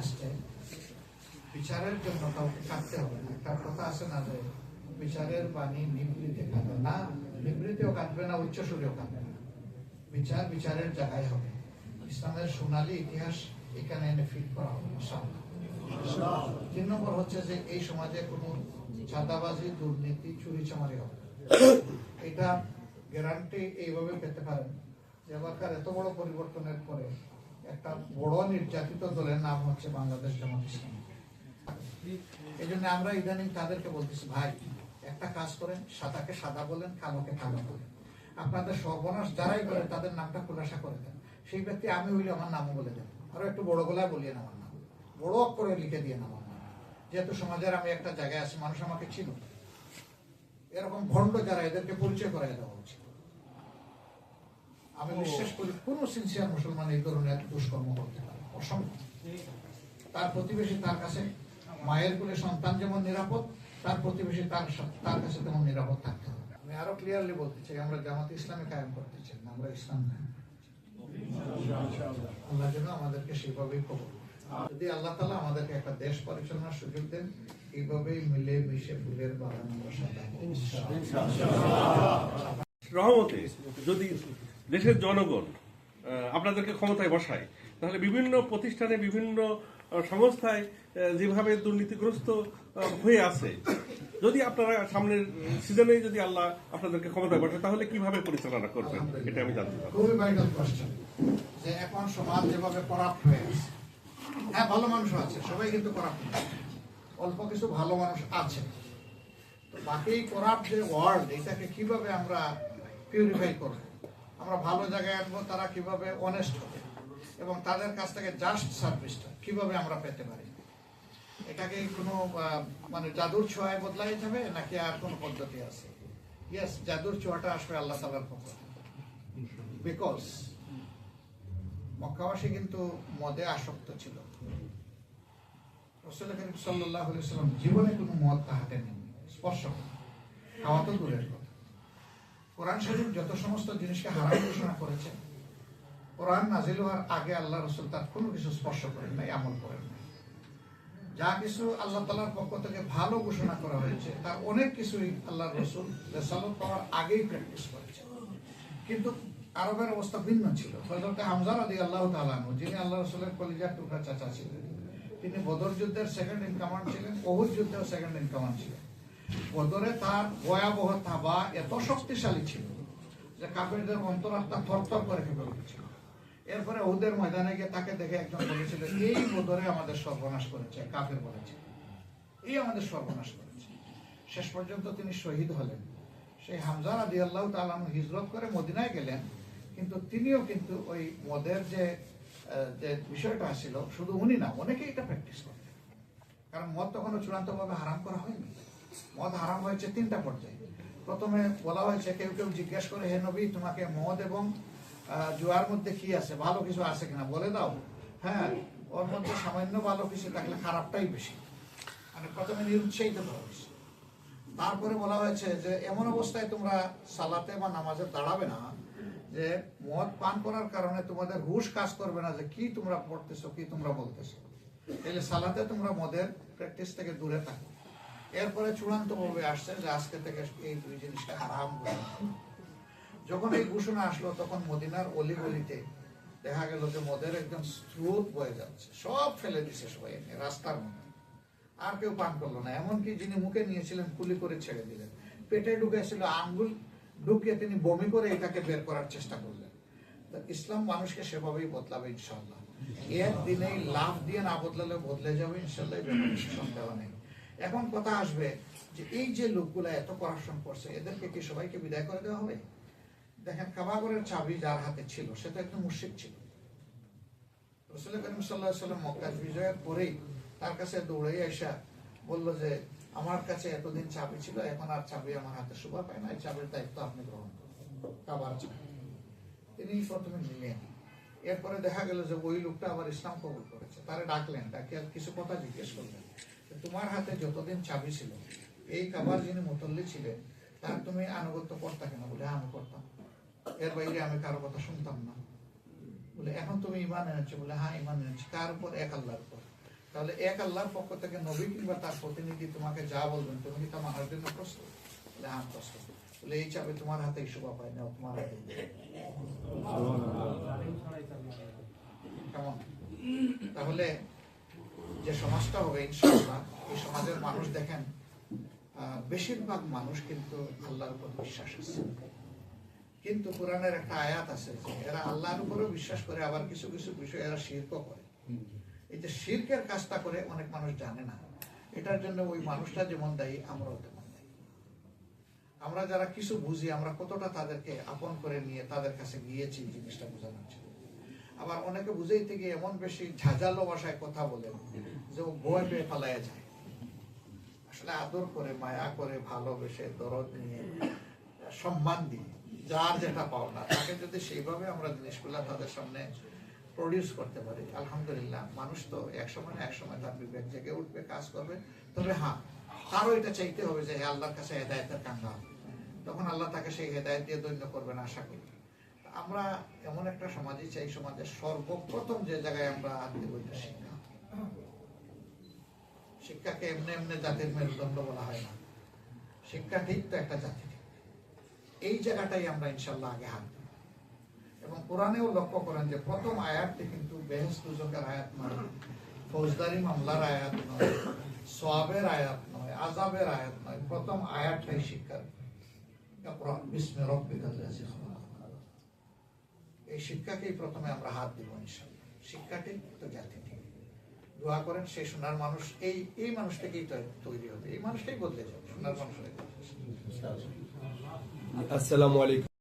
আসছে বিচারের জন্য কাউকে কাঁদতে হবে না। একটা কথা আছে না যে বিচারের বাণী নিবৃতে কাঁদবে না। নিবৃতেও কাঁদবে না উচ্চ সুরেও কাঁদবে না। বিচার বিচারের জায়গায় হবে। ইসলামের সোনালী ইতিহাস এখানে এনে ফিট করা হবে তিন নম্বর হচ্ছে যে এই সমাজে কোনো চাঁদাবাজি, দুর্নীতি চুরি চামারি হবে। এটা গ্যারান্টি এইভাবে পেতে পারেন। যে এত বড় পরিবর্তনের পরে একটা বড় নির্যাতিত দলের নাম হচ্ছে বাংলাদেশ জামাত ইসলাম এই জন্য আমরা ইদানিং তাদেরকে বলতেছি, ভাই, একটা কাজ করেন, সাদাকে সাদা বলেন, কালোকে কালো বলেন। আপনাদের সর্বনাশ যারাই করেন তাদের নামটা খোলাসা করে দেন। সেই ব্যক্তি আমি হইলে আমার নামও বলে দেন আরও একটু বড় গলায় বলিয়ে আমার নাম। বড় অক্ষরে লিখে দিয়ে নাম আমার নাম। যেহেতু সমাজের আমি একটা জায়গায় আছি, মানুষ আমাকে ছিল এরকম ভণ্ড যারা, এদেরকে পরিচয় করাই দেওয়া উচিত। আমি বিশ্বাস করি কোন সিনসিয়ার মুসলমান এই ধরনের দুষ্কর্ম করতে পারে অসম্ভব। তার প্রতিবেশী তার কাছে মায়ের কোলে সন্তান যেমন নিরাপদ তার প্রতিবেশী তার তার কাছে তেমন নিরাপদ থাকতে হবে। আমি আরও ক্লিয়ারলি বলতে চাই আমরা জামাত ইসলামে কায়েম করতে চাই না, আমরা ইসলাম চাই। আল্লাহ যেন আমাদেরকে সেভাবেই করেন। যদি আল্লাহ তালা আমাদেরকে একটা দেশ পরিচালনার সুযোগ দেন এইভাবেই মিলে মিশে ফুলের বাগান রহমতে যদি দেশের জনগণ আপনাদেরকে ক্ষমতায় বসায়। তাহলে বিভিন্ন প্রতিষ্ঠানে, বিভিন্ন সংস্থায় যেভাবে দুর্নীতিগ্রস্ত হয়ে আছে, যদি আপনারা সামনের সিজনে যদি আল্লাহ আপনাদেরকে ক্ষমতায় বসায়, তাহলে কীভাবে পরিচালনা করবেন? এটা আমি জানতে চাই খুবই ভাইটাল যে এখন সমাজ যেভাবে করাপ্ট হয়ে আছে হ্যাঁ ভালো মানুষ আছে, সবাই কিন্তু করাপ্ট অল্প কিছু ভালো মানুষ আছে। তো বাকি করাপ্ট যে ওয়ার্ল্ড এটাকে কীভাবে আমরা পিউরিফাই করব? আমরা ভালো জায়গায় আনব, তারা কীভাবে অনেস্ট হবে এবং তাদের কাছ থেকে জাস্ট সার্ভিসটা কীভাবে আমরা পেতে পারি? এটাকে কোনো মানে জাদুর ছোঁয়ায় বদলাই যাবে নাকি আর কোনো পদ্ধতি আছে? ইয়েস জাদুর ছোঁয়াটা আসবে আল্লাহ তালার পক্ষ বিকজ মক্কাবাসী কিন্তু মদে আসক্ত ছিল। সাল্লাহ সাল্লাম জীবনে কোনো মদ তাহাতে নেই স্পর্শ খাওয়া তো দূরের কথা। কোরআন শরীফ যত সমস্ত জিনিসকে হারাম ঘোষণা করেছে, কোরআন নাজিল হওয়ার আগে আল্লাহ রসুল তার কোনো কিছু স্পর্শ করেন নাই, আমল করেন নাই। যা কিছু আল্লাহ তালার পক্ষ থেকে ভালো ঘোষণা করা হয়েছে, তার অনেক কিছুই আল্লাহ রসুল রেসালত পাওয়ার আগেই প্র্যাকটিস করেছে। কিন্তু আরবের অবস্থা ভিন্ন ছিল। হযরত হামজা রাদিয়াল্লাহু আল্লাহ তালানু যিনি আল্লাহ রসুলের কলিজার টুকরা চাচা ছিলেন, তিনি বদর যুদ্ধের সেকেন্ড ইন কমান্ড ছিলেন অহুদ যুদ্ধের সেকেন্ড ইন কমান্ড ছিলেন। বদরে তার ভয়াবহ থাবা এত শক্তিশালী ছিল যে কাফেরদের অন্তরাত্মা থরথর করে কেঁপে উঠেছিল। এরপরে ওদের ময়দানে গিয়ে তাকে দেখে একজন বলেছিল, এই বদরে আমাদের সর্বনাশ করেছে কাফের বলেছে। এই আমাদের সর্বনাশ করেছে। শেষ পর্যন্ত তিনি শহীদ হলেন। সেই হামজা আদি আল্লাহ তালাম হিজরত করে মদিনায় গেলেন, কিন্তু তিনিও কিন্তু ওই মদের যে যে বিষয়টা ছিল, শুধু উনি না, অনেকেই এটা প্র্যাকটিস করতেন। কারণ মদ তখনও চূড়ান্তভাবে হারাম করা হয়নি। মদ হারাম হয়েছে তিনটা পর্যায়ে। প্রথমে বলা হয়েছে, কেউ কেউ জিজ্ঞেস করে, হে নবী, তোমাকে মদ এবং জুয়ার মধ্যে কি আছে? ভালো কিছু আছে কিনা? বলে দাও। হ্যাঁ ওর মধ্যে সামান্য ভালো কিছু থাকলে খারাপটাই বেশি। মানে প্রথমে নিরুৎসাহিত করা হয়েছে। তারপরে বলা হয়েছে যে, এমন অবস্থায় তোমরা সালাতে বা নামাজে দাঁড়াবে না যে, মদ পান করার কারণে তোমাদের হুশ কাজ করবে না যে, কি তোমরা পড়তেছো, কি তোমরা বলতেছো। তাহলে সালাতে তোমরা মদের প্র্যাকটিস থেকে দূরে থাকো। এরপরে চূড়ান্ত ভাবে আসছে যে আজকে থেকে এই দুই জিনিসটা হারাম যখন এই ঘোষণা আসলো, তখন মদিনার অলি গলিতে দেখা গেল যে মদের একদম স্রোত বয়ে যাচ্ছে। সব ফেলে দিছে সবাই এনে, রাস্তার মধ্যে। আর কেউ পান করল না। এমনকি যিনি মুখে নিয়েছিলেন, কুলি করে ছেড়ে দিলেন। পেটে ঢুকেছিল আঙ্গুল, ঢুকিয়ে তিনি বমি করে এটাকে বের করার চেষ্টা করলেন। ইসলাম মানুষকে সেভাবেই বদলাবে ইনশাল্লাহ একদিনেই লাভ দিয়ে না বদলালে বদলে যাবে ইনশাল্লাহ সন্দেহ নেই। এখন কথা আসবে যে এই যে লোকগুলা এত করাপশন করছে, এদেরকে কি সবাইকে বিদায় করে দেওয়া হবে? দেখেন, কাবাগরের চাবি যার হাতে ছিল, সে তো একদম মুর্শিদ ছিল। রসুল করিম সাল্লাহ সাল্লাম মক্কা বিজয়ের পরেই তার কাছে দৌড়ে এসা বলল যে, আমার কাছে এতদিন চাবি ছিল, এখন আর চাবি আমার হাতে শোভা পায় না, এই চাবির দায়িত্ব আপনি গ্রহণ করুন। কাবার চাবি। তিনি প্রথমে নিলেন। এরপরে দেখা গেল যে ওই লোকটা আবার ইসলাম কবুল করেছে। তারে ডাকলেন ডাকে কিছু কথা জিজ্ঞেস করলেন। তোমার হাতে যতদিন চাবি ছিল এই কাবার যিনি মুতল্লি ছিলেন তার তুমি আনুগত্য করতা কেন? বলে "হ্যাঁ, আমি করতাম এর বাইরে আমি কারও কথা শুনতাম না। বলে এখন তুমি ইমান এনেছো? বলে হ্যাঁ ইমান এনেছি। কার উপর? এক আল্লাহর উপর। তাহলে এক আল্লাহর পক্ষ থেকে নবী কিংবা তার প্রতিনিধি তোমাকে যা বলবেন তুমি কি তা মানার জন্য প্রস্তুত বলে হ্যাঁ প্রস্তুত বলে এই চাবি তোমার হাতে শোভা পায়। না তোমার হাতে কেমন? তাহলে যে সমাজটা হবে, ইনশাআল্লাহ, এই সমাজের মানুষ দেখেন বেশিরভাগ মানুষ কিন্তু আল্লাহর উপর বিশ্বাস আছে। কিন্তু কোরআনের একটা আয়াত আছে এরা আল্লাহর উপরেও বিশ্বাস করে, আবার কিছু কিছু বিষয় এরা শিরকও করে। এই যে শিরকের কাজটা করে অনেক মানুষ জানে না। এটার জন্য ওই মানুষটা যেমন দায়ী, আমরাও তেমন দায়ী। আমরা যারা কিছু বুঝি, আমরা কতটা তাদেরকে আপন করে নিয়ে তাদের কাছে গিয়েছি জিনিসটা বোঝানোর জন্য। আবার অনেকে বুঝাইতে গিয়ে এমন বেশি ঝাঁঝালো ভাষায় কথা বলেন যে ভয় পেয়ে পালাইয়া যায়। আসলে আদর করে, মায়া করে, ভালোবেসে, দরদ নিয়ে, সম্মান দিয়ে, যার যেটা পাওনা, তাকে যদি সেইভাবে আমরা জিনিসগুলা তাদের সামনে প্রডিউস করতে পারি, আলহামদুলিল্লাহ, মানুষ তো এক সময় না এক সময় তার বিবেক জেগে উঠবে, কাজ করবে। তবে হ্যাঁ তারও এটা চাইতে হবে যে আল্লাহর কাছে হেদায়তের কাঙ্গাল তখন আল্লাহ তাকে সেই হেদায়ত দিয়ে দৈন্য করবেন আশা করি। আমরা এমন একটা সমাজই চাই, সমাজের সর্বপ্রথম যে জায়গায় আমরা এটা শিক্ষা শিক্ষাকে এমনি এমনি জাতির মেরুদণ্ড বলা হয় না। শিক্ষা ঠিক তো একটা জাতি এই জায়গাটাই আমরা ইনশাল্লাহ আগে হাত এবং কোরআনেও লক্ষ্য করেন যে প্রথম আয়াতটি কিন্তু বেহেস দুজকের আয়াত নয়, ফৌজদারি মামলার আয়াত নয়, সোয়াবের আয়াত নয় আজাবের আয়াত নয়, প্রথম আয়াতটাই শিক্ষার। বিস্মি এই শিক্ষাকেই প্রথমে আমরা হাত দিব ইনশাল্লাহ। শিক্ষাটি তো জাতি ঠিক। দোয়া করেন, সেই সোনার মানুষ, এই এই মানুষ থেকেই তৈ- তৈরি হবে। এই মানুষটাই বদলে যাবে, সোনার মানুষ আসসালামু আলাইকুম।